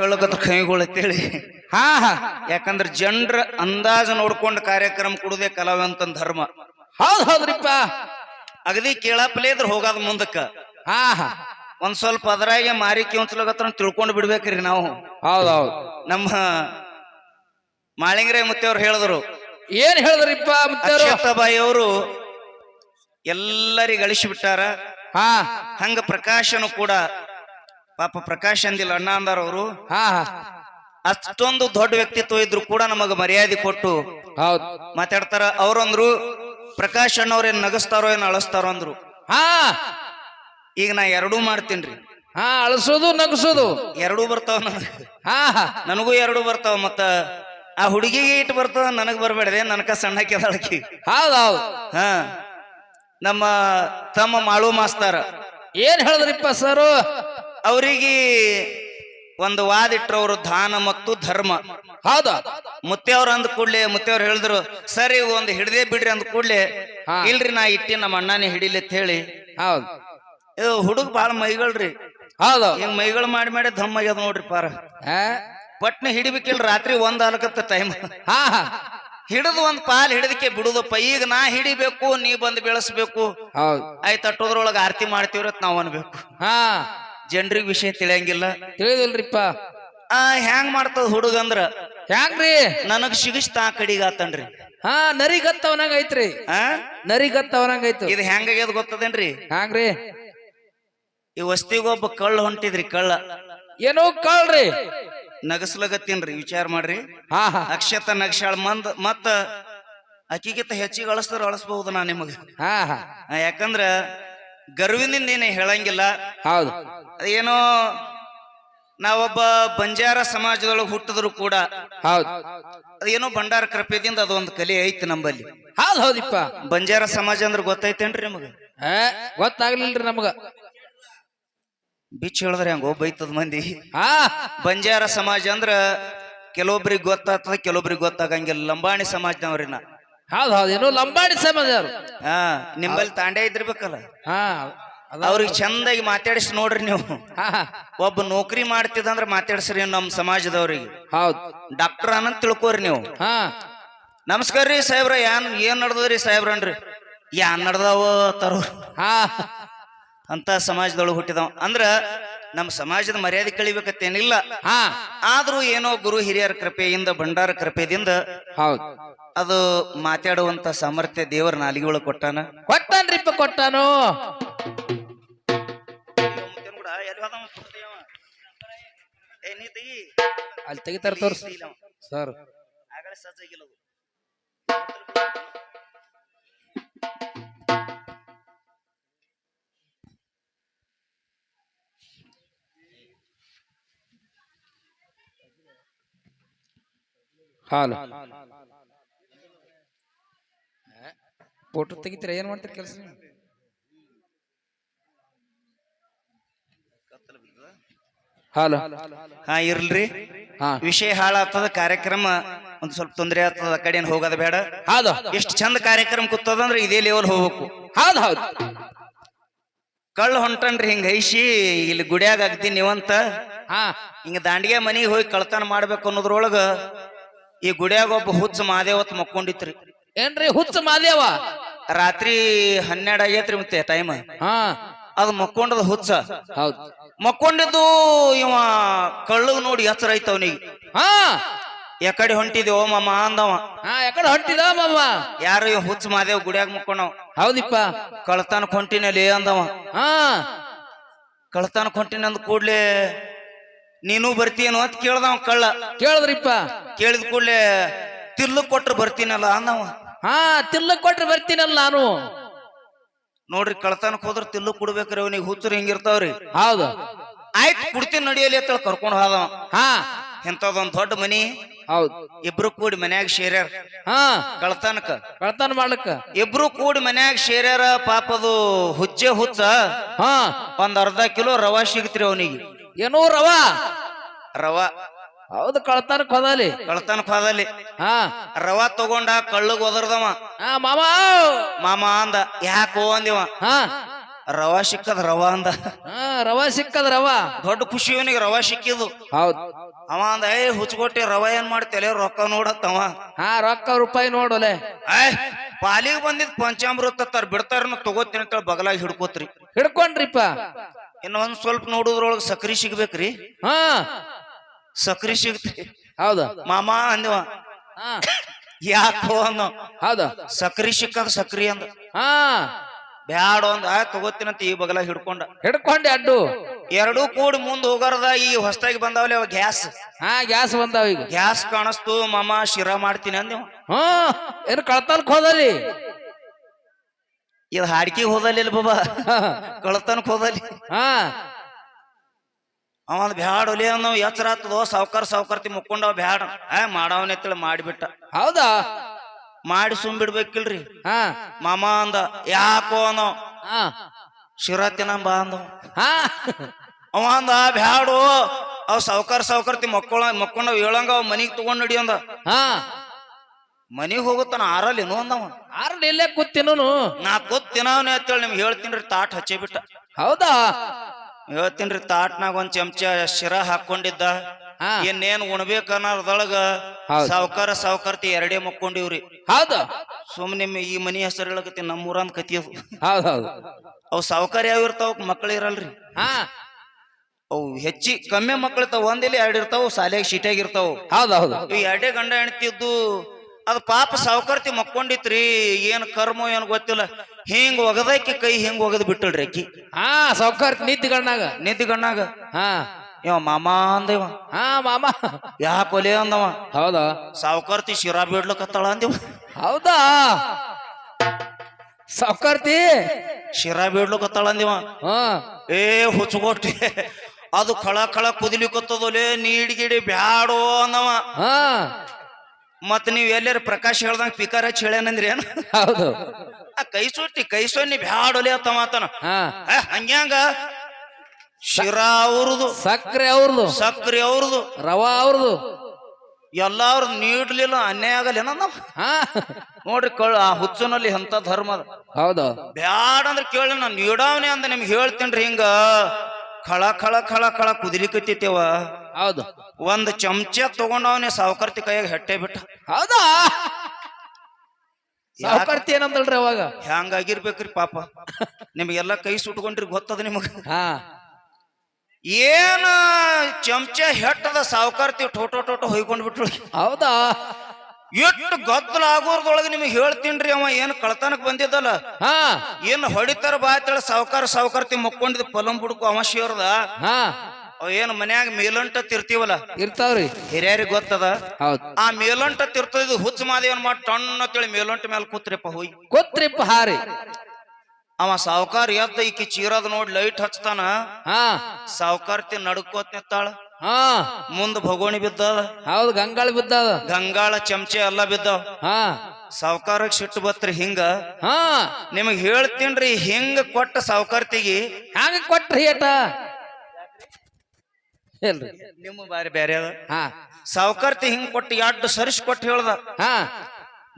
ಹೇಳಕತ್ರ ಕೈಗಳು ಅಂತೇಳಿ. ಹಾ ಹಾ. ಯಾಕಂದ್ರ ಜನರ ಅಂದಾಜು ನೋಡ್ಕೊಂಡು ಕಾರ್ಯಕ್ರಮ ಕೊಡುದೇ ಕಲಾವಂತ ಧರ್ಮ. ಹೌದ್ ಹೌದ್ರಿಪ್ಪ. ಅಗದಿ ಕೇಳಪ್ಲೇ ಇದ್ರ ಹೋಗೋದ್ ಮುಂದಕ್ಕ. ಹಾ ಹಾ. ಒಂದ್ ಸ್ವಲ್ಪ ಅದ್ರಾಗೆ ಮಾರಿ ಕಿಂಚಲಗತ್ರ ತಿಳ್ಕೊಂಡು ಬಿಡ್ಬೇಕ್ರಿ ನಾವು. ಹೌದ್ ಹೌದ್. ನಮ್ಮ ಮಾಳಿಂಗ್ರೆ ಮುತ್ತೆಯವ್ರು ಹೇಳಿದ್ರು. ಏನ್ ಹೇಳಿದ್ರಿಪ್ಪ ಮುತ್ತೇರು ಅಕ್ಷತಾಬಾಯಿ ಅವರು ಎಲ್ಲರಿಗೂ ಅಳಿಸಿಬಿಟ್ಟಾರ ಹಾ. ಹಂಗ ಪ್ರಕಾಶನು ಕೂಡ ಪಾಪ ಪ್ರಕಾಶ್ ಅಂದಿಲ್ಲ ಅಣ್ಣ ಅಂದಾರ ಅವರು. ಹಾ ಹಾ. ಅಷ್ಟೊಂದು ದೊಡ್ಡ ವ್ಯಕ್ತಿತ್ವ ಇದ್ರು ಕೂಡ ನಮಗ ಮರ್ಯಾದೆ ಕೊಟ್ಟು ಹೌದ್. ಮಾತಾಡ್ತಾರ. ಅವ್ರಂದ್ರು ಪ್ರಕಾಶ್ ಅಣ್ಣವ್ರೇನ್ ನಗಸ್ತಾರೋ ಏನ್ ಅಳಸ್ತಾರೋ ಅಂದ್ರು. ಹಾ. ಈಗ ನಾ ಎರಡೂ ಮಾಡ್ತೀನ್ರಿ. ಹಾ ಅಳಸೋದು ನಗಸೋದು. ಎರಡೂ ಬರ್ತಾವ ನನಗ. ಹಾ ಹಾ. ನನಗೂ ಎರಡೂ ಬರ್ತಾವ ಮತ್ತ ಆ ಹುಡುಗಿಗೆ ಇಟ್ಟು ಬರ್ತದ ನನಗ್ ಬರ್ಬೇಡದೆ ನನಕ ಸಣ್ಣ ಕೆದಾಳಕಿ ಹೌದ್ ಹೌದ್. ಹಾ. ನಮ್ಮ ತಮ್ಮ ಮಾಳು ಮಾಸ್ತಾರ. ಏನ್ ಹೇಳಿದ್ರಿಪ್ಪ ಸರ್? ಅವರಿಗೆ ಒಂದು ವಾದ ಇಟ್ಟರು ಅವರು ದಾನ ಮತ್ತು ಧರ್ಮ. ಹೌದ? ಮುತ್ತೆಯವ್ರು ಅಂದ ಕೂಡ್ಲೆ ಮುತ್ತೆಯವ್ರು ಹೇಳಿದ್ರು ಸರಿ ಒಂದು ಹಿಡ್ದೇ ಬಿಡ್ರಿ ಅಂದ ಕೂಡ್ಲೆ ಇಲ್ರಿ ನಾ ಇಟ್ಟಿ ನಮ್ಮ ಅಣ್ಣನೇ ಹಿಡಿಲಿ ಅಂತ ಹೇಳಿ. ಹೌದ್. ಇದು ಹುಡುಗ ಬಾಳ ಮೈಗಳ್ರಿ. ಹೌದು. ಹಿಂಗ್ ಮೈಗಳು ಮಾಡಿ ಮಾಡಿ ಧಮ್ಮ ಆಗ್ಯದ ನೋಡ್ರಿ ಪಾರ. ಹಾ? ಪಟ್ನ ಹಿಡಿಬೇಕಿಲ್ಲ ರಾತ್ರಿ ಒಂದ್ ಆಲಕತ್ತ ಟೈಮ್ ಹಾ ಹಾ. ಹಿಡಿದು ಒಂದ್ ಪಾಲ್ ಹಿಡಿದಕ್ಕೆ ಬಿಡುದಪ್ಪ ಈಗ ನಾ ಹಿಡಿಬೇಕು ನೀ ಬಂದ್ ಬೆಳೆಸ್ಬೇಕು. ಹೌದ್. ಆಯ್ತು ಅಟ್ಟೋದ್ರೊಳಗ ಆರತಿ ಮಾಡ್ತೀವ್ರತ್ ನಾವ್ ಅನ್ಬೇಕು. ಹಾ. ಜನರಿಗೆ ವಿಷಯ ತಿಳಿಯಂಗಿಲ್ಲ. ತಿಳಿದಿಲ್ರಿಪ್ಪ. ಆ ಹ್ಯಾಂಗ್ ಮಾಡ್ತದ ಹುಡುಗಂದ್ರ ಹ್ಯಾಂಗ್ರಿ? ನನಗ್ ಸಿಗಿಸ್ತಾ ಕಡಿಗ ಆತನ್ರಿ. ಹಾ ನರಿಗತ್ತವನಂಗ ಐತ್ರಿ. ಆ? ನರಿಗತ್ತವನಂಗ ಐತು. ಇದು ಹೆಂಗಾಗ್ಯದ ಗೊತ್ತದೇನ್ರಿ? ಹ್ಯಾಂಗ್ರಿ? ಈ ವಸ್ತಿಗೊಬ್ಬ ಕಳ್ಳ ಹೊಂಟಿದ್ರಿ ಕಳ್ಳ. ಏನೋ ಕಳ್ರಿ ನಗಸ್ಲಗತ್ತೀನ್ರಿ ವಿಚಾರ ಮಾಡ್ರಿ. ಹಾ ಹಾ. ಅಕ್ಷತ ನಗಶಾಳ ಮಂದ್ ಮತ್ತ ಅಕ್ಕಿಗಿಂತ ಹೆಚ್ಚಿಗೆ ಅಳಸ್ತಾರ ಅಳಸ್ಬಹುದು ನಾ ನಿಮಗ. ಹಾ ಹಾ. ಆ, ಯಾಕಂದ್ರ ಗರ್ವಿನಿಂದ ಏನು ಹೇಳಂಗಿಲ್ಲ. ಹೌದು. ಏನೋ ನಾವೊಬ್ಬ ಬಂಜಾರ ಸಮಾಜದೊಳಗೆ ಹುಟ್ಟಿದ್ರು ಕೂಡ ಹೌದು. ಅದೇನೋ ಭಂಡಾರ ಕೃಪೆದಿಂದ ಅದೊಂದು ಕಲೆ ಐತಿ ನಂಬಲ್ಲಿ. ಹೌದು ಹೌದಿಪ್ಪ. ಬಂಜಾರ ಸಮಾಜ ಅಂದ್ರೆ ಗೊತ್ತೈತೇನ್ರಿ ನಿಮಗ? ಹಾ ಗೊತ್ತಾಗ್ಲಿಲ್ರಿ ನಮಗ. ಬಿಚ್ಚ ಹೇಳಿದ್ರೆ ಹಂಗ ಬೈತದ ಮಂದಿ. ಹಾ. ಬಂಜಾರ ಸಮಾಜ ಅಂದ್ರ ಕೆಲವೊಬ್ರಿಗೆ ಗೊತ್ತಾಗ್ತದ ಕೆಲವೊಬ್ರಿಗೆ ಗೊತ್ತಾಗಂಗಿಲ್ಲ. ಲಂಬಾಣಿ ಸಮಾಜದವ್ರಿನ. ಹೌದ್ ಹೌದು ಏನು ಲಂಬಾಡಿ ಸಮಾಜ ಅವ್ರು. ಹಾ ನಿಂಬಲ್ಲಿ ತಾಂಡೆ ಇದ್ದಿರ್ಬೇಕಲ್ಲ. ಹಾ ಅದ- ಅವ್ರಿಗೆ ಚಂದಾಗಿ ಮಾತಾಡಿಸಿ ನೋಡ್ರಿ ನೀವು. ಹಾ ಹಾ. ಒಬ್ಬ ನೌಕರಿ ಮಾಡ್ತಿದಂದ್ರ ಮಾತಾಡ್ಸ್ರಿ ನಮ್ಮ ಸಮಾಜದವ್ರಿಗೆ. ಹೌದು. ಡಾಕ್ಟರ್ ಅನ್ನಂತ ತಿಳ್ಕೊರಿ ನೀವು. ಹಾ. ನಮಸ್ಕಾರ ರೀ ಸಾಹೇಬ್ರ ಯಾನ್ ಏನ್ ನಡ್ದದ್ರಿ ಸಾಹೇಬ್ರನ್ರಿ? ಏನ್ ನಡ್ದಾವ ತರೋ ಹಾ. ಅಂತ ಸಮಾಜದೊಳಗೆ ಹುಟ್ಟಿದವ. ಅಂದ್ರ ನಮ್ಮ ಸಮಾಜದ ಮರ್ಯಾದೆ ಕಳಿಬೇಕತ್ತೇನಿಲ್ಲ. ಹಾ. ಆದ್ರೂ ಏನೋ ಗುರು ಹಿರಿಯರ ಕೃಪೆಯಿಂದ ಭಂಡಾರ ಕೃಪೆಯಿಂದ ಹೌದ್. ಅದು ಮಾತಾಡುವಂತ ಸಾಮರ್ಥ್ಯ ದೇವರ ನಾಲಿಗೆ ಒಳಗೆ ಕೊಟ್ಟಾನ ಕೊಟ್ಟಾನ್ರಿಪ್ಪ ಕೊಟ್ಟಾನು. ಅಲ್ಲಿ ತೆಗಿತಾರ ತೋರ್ಸ್. ಸರ್. ಹಾಲು. ಫೋಟೋ ತೆಗಿತೀರ? ಏನ್ ಮಾಡ್ತೀರಿ ಕೆಲಸ ಹಾಲು. ಹಾ ಇರ್ಲ್ರಿ. ಹಾ. ವಿಷಯ ಹಾಳಾಗ್ತದ ಕಾರ್ಯಕ್ರಮ ಒಂದ್ ಸ್ವಲ್ಪ ತೊಂದರೆ ಆಗ್ತದ ಆ ಕಡೆ ಏನ್ ಹೋಗೋದ್ ಬೇಡ. ಹೌದು ಎಷ್ಟು ಚಂದ ಕಾರ್ಯಕ್ರಮ ಕೂತದಂದ್ರ ಇದೇ ಲೆವೆಲ್ ಹೋಗ್ಬೇಕು. ಹೌದು ಹೌದು. ಕಳ್ಳ ಹೊಂಟನ್ರಿ ಹಿಂಗ ಐಸಿ ಇಲ್ಲಿ ಗುಡಿಯಾಗ ಆಗ್ತೀನಿ ನೀವಂತ. ಹಾ. ಹಿಂಗ ದಾಂಡಿಗೆ ಮನಿಗೆ ಹೋಗಿ ಕಳ್ತನ ಮಾಡ್ಬೇಕು ಅನ್ನೋದ್ರೊಳಗ ಈ ಗುಡಿಯಾಗ ಒಬ್ಬ ಹುಚ್ಚ ಮಾದೇವತ್ ಮಕ್ಕೊಂಡಿತ್ರಿ. ಏನ್ರಿ ಹುಚ್ಚ ಮಾದೇವ? ರಾತ್ರಿ ಹನ್ನೆರಡು ಆಗೈತ್ರಿ ಮತ್ತೆ ಟೈಮ್ ಹಾ. ಅದು ಮಕ್ಕೊಂಡದ ಹುಚ್ಚ. ಹೌದು. ಮಕ್ಕೊಂಡಿದ್ದು ಇವ ಕಳ್ಳ ನೋಡಿ ಎಚ್ಚರ ಐತ ಅವನಿಗೆ. ಹಾ. ಯಾಕಡೆ ಹೊಂಟಿದಿ ಓ ಮಾಮ ಅಂದವ. ಹಾ ಯಾಕಡೆ ಹೊಂಟಿದ ಮಾಮ? ಯಾರು ಇವ ಹುಚ್ಚ ಮಾದೇವ್ ಗುಡಿಯಾಗ ಮಕ್ಕೊಂಡವ? ಹೌದಿಪ್ಪ. ಕಳ್ತನಕ್ ಹೊಂಟಿನಲ್ಲಿ ಅಂದವ. ಹಾ. ಕಳ್ತಾನ ಹೊಂಟಿನ ಅಂದ ಕೂಡ್ಲೆ ನೀನು ಬರ್ತೀಯನು ಅಂತ ಕೇಳ್ದವ ಕಳ್ಳ. ಕೇಳದ್ರಿಪ್ಪ. ಕೇಳಿದ ಕೂಡ್ಲೆ ತಿರ್ಲು ಕೊಟ್ರು ಬರ್ತೀನಲ್ಲ ಅನ್ನವ ಹಾ ತಿಲ್ಲ ಕೊಟ್ರೆ ಬರ್ತೀನಲ್ಲ ನಾನು. ನೋಡ್ರಿ ಕಳ್ತನಕ್ ಹೋದ್ರ ತಿಲ್ಲು ಕುಡ್ಬೇಕ್ರಿ ಅವನಿಗೆ ಹುಚ್ಚರು ಹಿಂಗಿರ್ತಾವ್ರಿ. ಹೌದು. ಆಯ್ತು ಕುಡ್ತೀನಿ ನಡಿಯಲಿ ಅಂತ ಕರ್ಕೊಂಡು ಹೋದ ಹಾ. ಇಂಥದೊಂದ್ ದೊಡ್ಡ ಮನಿ. ಹೌದು. ಇಬ್ರು ಕೂಡಿ ಮನ್ಯಾಗ ಸೇರ್ಯಾರ. ಹಾ. ಕಳ್ತನಕ. ಕಳ್ತನ ಮಾಡ್ಲಕ್ಕ ಇಬ್ರು ಕೂಡಿ ಮನ್ಯಾಗ ಸೇರ್ಯಾರ ಪಾಪದು ಹುಚ್ಚೆ ಹುಚ್ಚ. ಹಾ. ಒಂದ್ ಅರ್ಧ ಕಿಲೋ ರವಾ ಸಿಗತ್ರಿ ಅವನಿಗೆ. ಏನೋ ರವಾ. ರವಾ. ಹೌದು ಕಳ್ತನಕ್ ಕೊದಲಿ ಕಳ್ತನಕ್ ಹೋದಲ್ಲಿ ಹಾ. ರವಾ ತಗೊಂಡ ಕಳ್ಳಗ್ ಒದರ್ದವ. ಹಾ ಮಾಮ. ಮಾಮ ಅಂದ ಯಾಕೋ ಅಂದಿವ. ಹಾ. ರವಾ ಸಿಕ್ಕದ ರವಾ ಅಂದ. ಹಾ ರವ ಸಿಕ್ಕದ ರವಾ. ದೊಡ್ಡ ಖುಷಿ ಇವನಿಗೆ ರವಾ ಸಿಕ್ಕಿದು ಹೌದು. ಅವ ಅಂದ ಏ ಹುಚ್ಕೊಟ್ಟಿ ರವಾ ಏನ್ ಮಾಡ್ತೇಲೆ ರೊಕ್ಕ ನೋಡತ್ತವ. ಹಾ ರೊಕ್ಕ ರೂಪಾಯಿ ನೋಡಲೆ. ಏ ಪಾಲಿಗೆ ಬಂದಿದ್ ಪಂಚಾಮೃತ ತರ್ ಬಿಡ್ತಾರ ತಗೋತೀನಿ ಅಂತ ಬಗಲಾಗಿ ಹಿಡ್ಕೋತ್ರಿ. ಹಿಡ್ಕೊಂಡ್ರಿಪ್ಪ. ಇನ್ನ ಒಂದ್ ಸ್ವಲ್ಪ ನೋಡುದ್ರೊಳಗ ಸಕ್ರಿ ಸಿಗ್ಬೇಕ್ರಿ. ಹಾ. ಸಕ್ರಿ ಸಿಗ್ತಿ ಹೌದ. ಮಾಮ ಅಂದವ. ಹಾ. ಯಾಕೋ ಅನ್ನೋ ಹೌದ. ಸಕ್ರಿ ಸಿಕ್ಕಾಗ ಸಕ್ರಿ ಅಂದ. ಹಾ. ಬ್ಯಾಡ ಒಂದ್ ಆ ತಗೋತೀನಂತ ಈ ಬಗಲ ಹಿಡ್ಕೊಂಡ. ಹಿಡ್ಕೊಂಡೆ ಅಡ್ಡು. ಎರಡೂ ಕೂಡಿ ಮುಂದ್ ಹೋಗಾರದ ಈ ಹೊಸದಾಗಿ ಬಂದಾವಲೆ ಅವ ಗ್ಯಾಸ್. ಹಾ ಗ್ಯಾಸ್ ಬಂದಾವ ಈಗ. ಗ್ಯಾಸ್ ಕಾಣಿಸ್ತು. ಮಾಮ ಶಿರಾ ಮಾಡ್ತೀನಿ ಅಂದೇವ. ಹಾ ಏನು ಕಳ್ತಲ್ಕ್ ಹೋದಲ್ಲಿ ಇದು ಹಾಡ್ಕಿಗೆ ಹೋದಲ್ಲಿಲ್ಲ ಬಾಬಾ. ಕಳತನಕ್ ಹೋದಲ್ಲಿ ಹಾ. ಅವ ಅಂದ್ ಬ್ಯಾಡ ಒಲಿ ಅನ್ನೋ ಎಚ್ಚರ ಆತದೋ ಸಾವ್ಕಾರ ಸಾವ್ಕಾರ್ತಿ ಮುಕ್ಕೊಂಡವ್ ಬ್ಯಾಡ. ಆ ಮಾಡವನೆ ಎತ್ತಳ ಮಾಡಿಬಿಟ್ಟ. ಹೌದಾ? ಮಾಡಿ ಸುಮ್ ಬಿಡ್ಬೇಕಿಲ್ರಿ ಹಾ. ಮಾಮ ಅಂದ ಯಾಕೋ ಅನ್ನೋ ಹಾ. ಶಿರಾ ತಿನ್ನ ಬಾ ಅಂದವ ಹಾ. ಅವ ಅಂದ ಬ್ಯಾಡು ಅವ್ ಸಾವ್ಕಾರ ಸಾವ್ಕಾರ್ತಿ ಮಕ್ಕಳ ಮಕ್ಕೊಂಡವ್ ಹೇಳಂಗ ಅವ್ ಮನಿಗ್ ತಗೊಂಡ್ ನಡಿ ಅಂದ. ಹಾ. ಮನಿಗ್ ಹೋಗುತ್ತಾನ ಆರಲ್ಲೇನು ಅಂದವ ಆರ್ಡ್ ಇಲ್ಲೇ ಕೂತಿನೂ ನಾ ಕೂತಿನವನೇ ಅಂತೇಳಿ ನಿಮ್ಗೆ ಹೇಳ್ತೀನಿ ತಾಟ್ ಹಚ್ಚೇ ಬಿಟ್ಟ ಹೌದಾ? ಹೇಳ್ತೀನ್ರಿ ತಾಟ್ನಾಗ ಒಂದ್ ಚಮಚ ಶಿರ ಹಾಕೊಂಡಿದ್ದ ಹಾ. ಇನ್ನೇನ್ ಉಣ್ಬೇಕ ಸಾವ್ಕಾರ ಹೌದ್. ಸಾವ್ಕಾರ ಸಾವ್ಕಾರ್ತಿ ಎರಡೇ ಮಕ್ಕೊಂಡಿವ್ರಿ. ಹೌದು. ಸುಮ್ ನಿಮ್ ಈ ಮನಿ ಹೆಸರು ಹೇಳಕತ್ತಿ ನಮ್ಮೂರಂದ್ ಕತಿ ಅದು. ಹೌದ್ ಹೌದು. ಅವ್ ಸಾವ್ಕಾರ ಯಾವ ಇರ್ತಾವ ಮಕ್ಳು ಇರಲ್ರಿ. ಹಾ. ಅವು ಹೆಚ್ಚಿ ಕಮ್ಮಿ ಮಕ್ಳು ಇರ್ತಾವ ಒಂದಿಲ್ಲ ಎರಡು ಇರ್ತಾವ ಶಾಲೆಗೆ ಶೀಟಾಗಿರ್ತಾವ ಇರ್ತಾವ. ಹೌದ್ ಹೌದು. ಇವ್ ಎರಡೇ ಗಂಡ ಹೆಣ್ತಿದ್ದು ಅದು ಪಾಪ ಸಾವ್ಕಾರ್ತಿ ಮಕ್ಕೊಂಡಿತ್ರಿ ಏನ್ ಕರ್ಮ ಏನು ಗೊತ್ತಿಲ್ಲ. ಹಿಂಗ್ ಒಗದಕ್ಕೆ ಕೈ ಹಿಂಗ್ ಒಗದ್ ಬಿಟ್ಟಳ್ರಿ ಅಕ್ಕಿ. ಹಾ ಸೌಕರ್ಯ ನಿಂತ್ಕೊಂಡಾಗ ನಿಂತಿ ಗಣ್ಣಾಗ ಹಾ. ಇವ ಮಾಮ ಅಂದೇವ. ಹಾ ಮಾಮ. ಯಾಕೆ ಒಲೆ ಅಂದವ? ಹೌದಾ? ಸಾವುಕಾರ್ತಿ ಶಿರಾ ಬಿಡ್ಲಕತ್ತಾಳ ಅಂದೇವ. ಹೌದಾ? ಸಾವುಕಾರ್ತಿ? ಶಿರಾ ಬಿಡ್ಲಕತ್ತಾಳ ಅಂದೇವ. ಹಾ. ಏ ಹುಚ್ಚುಗೊಟ್ಟಿ. ಅದು ಖಳ ಖಳ ಕುದಿಲಿಕತ್ತದೊಲೆ ನೀಡಿಗಿಡಿ ಬ್ಯಾಡೋ ಅಂದವ. ಹಾ. ಮತ್ ನೀವ್ ಎಲ್ಲಾರ ಪ್ರಕಾಶ್ ಹೇಳ್ದಂಗ ಪಿಕಾರ ಹಚ್ಚಿ ಹೇಳ್ಯಾನಂದ್ರಿ ಏನ? ಹೌದು. ಆ ಕೈ ಸುಟ್ಟಿ ಕೈ ಸೊನ್ನಿ ಬ್ಯಾಡೊಲೆ ಅತ್ತ ಮಾತನ ಹಾ. ಹಂಗ್ಯಾಂಗ ಶಿರಾ ಅವ್ರದು. ಸಕ್ರೆ ಅವ್ರದು. ಸಕ್ರೆ ಅವ್ರದು. ರವಾ ಅವ್ರದು. ಎಲ್ಲಾರು ನೀಡ್ಲಿಲ್ಲ ಅನ್ಯಾಯ ಆಗಲ್ಲ ನಾವ್ ಹಾ. ನೋಡ್ರಿ ಕಳ್ ಆ ಹುಚ್ಚನಲ್ಲಿ ಎಂತ ಧರ್ಮದ ಹೌದು. ಬ್ಯಾಡ ಅಂದ್ರೆ ಕೇಳಿ ನಾನು ನೀಡಾವನೆ ಅಂದ ನಿಮ್ಗೆ ಹೇಳ್ತೇನ್ರಿ ಹಿಂಗ. ಖಳ ಖಳ ಖಳ ಖಳ ಕುದಿಲಿಕತ್ತಿತ್ತೇವ ಹೌದು. ಒಂದ್ ಚಮಚ ತಗೊಂಡವನೆ ಸಾವುಕಾರ್ತಿ ಕೈಯಾಗ ಹೆಟ್ಟೆ ಬಿಟ್ಟ. ಹೌದಾ? ಸಾವುಕಾರ್ತಿ ಏನಂದಲ್ರಿ ಅವಾಗ? ಹ್ಯಾಂಗಾಗಿರ್ಬೇಕ್ರಿ ಪಾಪ. ನಿಮಗೆಲ್ಲ ಕೈ ಸುಟ್ಕೊಂಡ್ರಿ ಗೊತ್ತದ ನಿಮಗ? ಹಾ. ಏನ ಚಮಚ ಹೆಟ್ಟದ ಸಾವುಕಾರ್ತಿ ಟೋಟೋ ಟೋಟೋ ಹೊಯ್ಕೊಂಡ್ ಬಿಟ್ರು. ಹೌದಾ? ಎಷ್ಟು ಗದ್ದಲ ಆಗೋರ್ದೊಳಗೆ ನಿಮಗೆ ಹೇಳ್ತೀನ್ರಿ ಅವ ಏನ್ ಕಳ್ತನಕ್ ಬಂದಿದ್ದಲ್ಲ? ಹಾ. ಏನ್ ಹೊಡಿತಾರ ಬಾ ಅಂತೇಳಿ ಸಾವುಕಾರ ಸಾವುಕಾರ್ತಿ ಮುಕ್ಕೊಂಡಿದ್ ಪಲಂ ಬುಡ್ಕು ಹಾ. ಅವ ಏನ್ ಮನ್ಯಾಗ ಮೇಲಂಟ ತಿರ್ತೀವಲ್ಲ? ಇರ್ತಾವ್ರಿ. ಹಿರಿಯರಿಗೆ ಗೊತ್ತದ? ಹೌದು. ಆ ಮೇಲಂಟ ತಿರ್ತದ ಹುಚ್ಚ ಮಾದೇವನ್ ಮಾಡಿ ಟಣ್ಣ ತಿಳಿ ಮೇಲಂಟ ಮೇಲೆ ಕೂತ್ರಿಪ್ಪ ಹೋಯ್. ಕೂತ್ರಿಪ್ಪ ಹಾರಿ. ಅವ ಸಾವುಕಾರ ಎದ್ದ ಈಕಿ ಚೀರದ ನೋಡಿ ಲೈಟ್ ಹಚ್ತಾನ. ಹಾ. ಸಾವುಕಾರ್ತಿ ನಡ್ಕೋತ್ ನಿತ್ತಾಳ ಹಾ. ಮುಂದ್ ಭಗೋಣಿ ಬಿದ್ದದ. ಹೌದು ಗಂಗಾಳ ಬಿದ್ದದ. ಗಂಗಾಳ ಚಮಚೆ ಎಲ್ಲ ಬಿದ್ದಾವ. ಹಾ. ಸಿಟ್ಟು ಬತ್ರಿ ಹಿಂಗ. ಹಾ. ನಿಮಗ್ ಹೇಳ್ತೀನ್ರಿ ಹಿಂಗ ಕೊಟ್ಟ ಸಾವುಕಾರ್ತಿಗಿ. ಹ್ಯಾಂಗ ಕೊಟ್ರಿ ಏಟ? ಇಲ್ರಿ? ನಿಮ್ಮ ಬಾರಿ ಬೇರೆ ಅದ. ಹಾ. ಸಾವುಕಾರ್ತಿ ಹಿಂಗ್ ಕೊಟ್ಟು ಎರಡು ಸರಿಸ್ ಕೊಟ್ಟು ಹೇಳ್ದ. ಹಾ.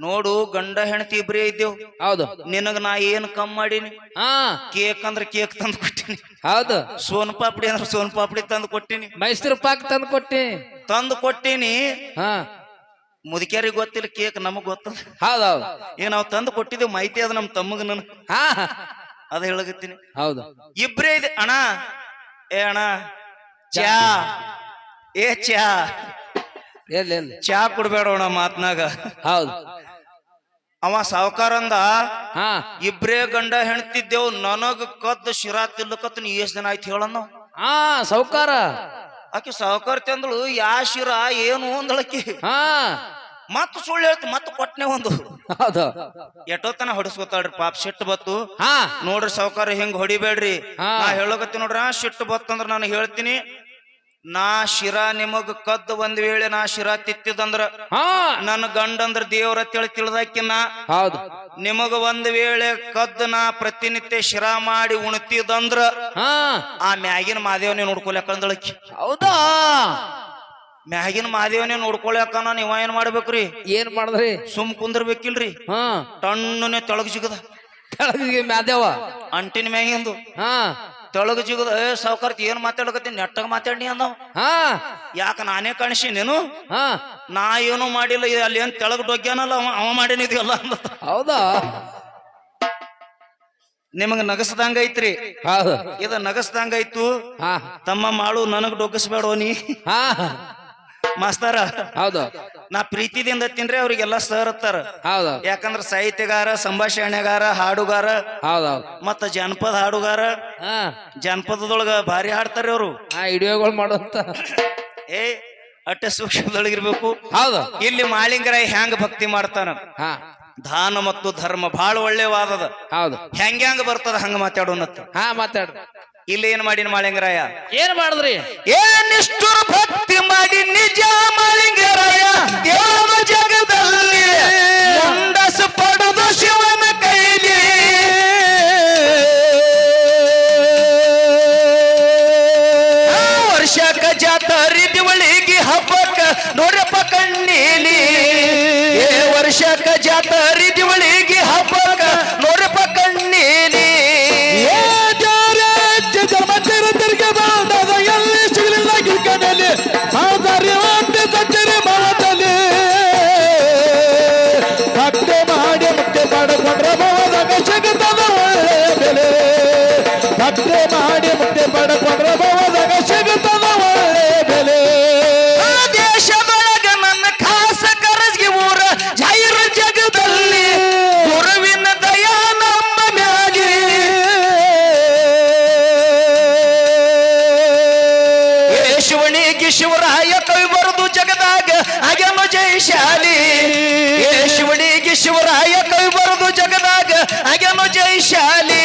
ನೋಡು ಗಂಡ ಹೆಂಡತಿ ಇಬ್ರೇ ಇದ್ದೇವ್. ಹೌದು. ನಿನಗ ನಾ ಏನ್ ಕಮ್ ಮಾಡೀನಿ? ಹಾ. ಕೇಕ್ ಅಂದ್ರೆ ಕೇಕ್ ತಂದು ಕೊಟ್ಟಿನಿ. ಹೌದು. ಸೋನ್ ಪಾಪಡಿ ಅಂದ್ರೆ ಸೋನ್ ಪಾಪಡಿ ತಂದು ಕೊಟ್ಟಿನಿ. ಮೈಸೂರು ಪಾಕ್ ತಂದು ಕೊಟ್ಟಿ ತಂದು ಕೊಟ್ಟಿನಿ. ಹಾ. ಮುದುಕ್ಯಾರಿಗೆ ಗೊತ್ತಿಲ್ಲ ಕೇಕ್ ನಮಗ್ ಗೊತ್ತದ. ಹೌದು ಹೌದು. ಈಗ ನಾವು ತಂದು ಕೊಟ್ಟಿದ್ದೇವೆ ಮಾಹಿತಿ ಅದ ನಮ್ ತಮ್ಮಗ ನನ್ ಹಾ. ಅದ ಹೇಳಕತ್ತೀನಿ. ಹೌದು. ಇಬ್ರೇ ಇದೆ ಅಣ್ಣ ಏ ಅಣ್ಣ ಚಾ. ಏ ಚಾ. ಎಲ್ಲಿ ಎಲ್ಲಿ? ಚಾ ಕುಡ್ಬೇಡೋಣ ಮಾತ್ನಾಗ. ಹೌದು. ಅವ ಸಾವುಕಾರಂದ ಹಾ. ಇಬ್ರೇ ಗಂಡ ಹೆಣ್ತಿದ್ದೇವ್ ನನಗ ಕದ್ದು ಶಿರಾ ತಿಲ್ಲಕತ್ ನೀ ಎಷ್ಟ್ ದಿನ ಆಯ್ತು ಹೇಳನ್ನ ಹಾ ಸೌಕಾರ ಆಕಿ ಸಾವುಕಾರ ತಂದಳು ಯಾ ಶಿರಾ ಏನು ಅಂದಳಕಿ ಹಾ. ಮತ್ತ ಸುಳ್ಳು ಹೇಳ್ತಿ ಮತ್ತ ಕೊಟ್ನೆ ಒಂದು. ಹೌದು. ಎಟೋತನ ಹೊಡಿಸ್ಕೊತಾಳ್ರಿ ಪಾಪ ಸಿಟ್ಟು ಬತ್ತು. ಹಾ. ನೋಡ್ರಿ ಸಾವುಕಾರ ಹಿಂಗ್ ಹೊಡಿಬೇಡ್ರಿ. ಹಾ. ನಾ ಹೇಳಕತ್ತಿ ನೋಡ್ರ ಸಿಟ್ಟು ಬತ್ತಂದ್ರ ನಾನು ಹೇಳ್ತೀನಿ. ನಾ ಶಿರಾ ನಿಮಗ್ ಕದ್ದು ಒಂದ್ ವೇಳೆ ನಾ ಶಿರಾ ತಿತ್ತಿದಂದ್ರ ನನ್ನ ಗಂಡಂದ್ರ ದೇವ್ರ ತಿಳಿ ತಿಳಿದಾಕಿನ ಹೌದು. ನಿಮಗ ಒಂದ್ ವೇಳೆ ಕದ್ದು ನಾ ಪ್ರತಿನಿತ್ಯ ಶಿರಾ ಮಾಡಿ ಉಣ್ತಿದಂದ್ರ ಆ ಮ್ಯಾಗಿನ ಮಾದೇವನೇ ನೋಡ್ಕೊಳಕಂದಳಕಿ ಹೌದಾ? ಮ್ಯಾಗಿನ ಮಾದೇವನೇ ನೋಡ್ಕೊಳಕನ ನೀವ ಏನ್ ಮಾಡ್ಬೇಕ್ರಿ? ಏನ್ ಮಾಡಿದ್ರಿ? ಸುಮ್ ಕುಂದ್ರಬೇಕಿಲ್ರಿ? ಹಾ. ಟಣ್ಣನೆ ತೆಳಗ್ ಸಿಗದ ತೆಳಗಿಗೆ ಮ್ಯಾದೇವ. ಅಂಟಿನ ಮ್ಯಾಗಿಂದು. ಹಾ. ತೆಳಗ ಜಿಗದ ಏ ಸಾವುಕಾರ್ತಿ ಏನ್ ಮಾತಾಡಕತ್ತೀನಿ ನೆಟ್ಟಗ ಮಾತಾಡಿ ಅಂದವ್. ಹಾ. ಯಾಕ ನಾನೇ ಕಾಣಿಸಿ ನೀನು? ಹಾ. ನಾ ಏನು ಮಾಡಿಲ್ಲ ಇದು ಅಲ್ಲಿ ಏನ್ ತೆಳಗ ಡೊಗ್ಗ್ಯಾನಲ್ಲ ಅವ ಅವ ಅಂದ. ಹೌದಾ? ನಿಮಗ ನಗಸ್ದಂಗ ಐತ್ರಿ. ಹೌದು. ಇದ ನಗಸ್ದಂಗ ಐತು. ಹಾ. ತಮ್ಮ ಮಾಡು ನನಗ್ ಡೊಗ್ಗಿಸ್ಬೇಡವ ನೀ. ಹಾ. ಮಾಸ್ತಾರ. ಹೌದು. ನಾ ಪ್ರೀತಿದಿಂದ ತಿನ್ರಿ ಅವ್ರಿಗೆಲ್ಲ ಸರ್ ಅತ್ತಾರ ಹೌದು ಯಾಕಂದ್ರ ಸಾಹಿತ್ಯಗಾರ ಸಂಭಾಷಣೆಗಾರ ಹಾಡುಗಾರ ಹೌದೌದು ಮತ್ತ ಜನಪದ ಹಾಡುಗಾರ ಹಾ. ಜನಪದದೊಳಗ ಭಾರಿ ಹಾಡ್ತಾರ ಅವರು. ಆ ವಿಡಿಯೋಗಳು ಮಾಡುವಂತ ಏ ಅಟ್ಟೆ ಸೂಕ್ಷ್ಮದೊಳಗಿರ್ಬೇಕು. ಹೌದು ಇಲ್ಲಿ ಮಾಳಿಂಗರಾಯ ಹ್ಯಾಂಗ ಭಕ್ತಿ ಮಾಡ್ತಾನ? ಹಾ. ದಾನ ಮತ್ತು ಧರ್ಮ ಬಹಳ ಒಳ್ಳೆವಾದದ. ಹೌದು. ಹೆಂಗೆ ಹೆಂಗ ಬರ್ತದ ಹಂಗ ಮಾತಾಡೋನತ್ತ ಹಾ ಮಾತಾಡ್ರಿ ಇಲ್ಲಿ ಏನ್ ಮಾಡಿನ ಮಾಳಿಂಗರಾಯ ಏನ್ ಮಾಡಿದ್ರಿ? ನಿಷ್ಠುರ ಭಕ್ತಿ ಮಾಡಿ ನಿಜ ಮಾಳಿಂಗರಾಯ ನೋಡಪ್ಪ ಕಣ್ಣೀಲಿ ಏ ವರ್ಷಕ ಜಾತರಿ ದಿವಳಿಗೆ ಏ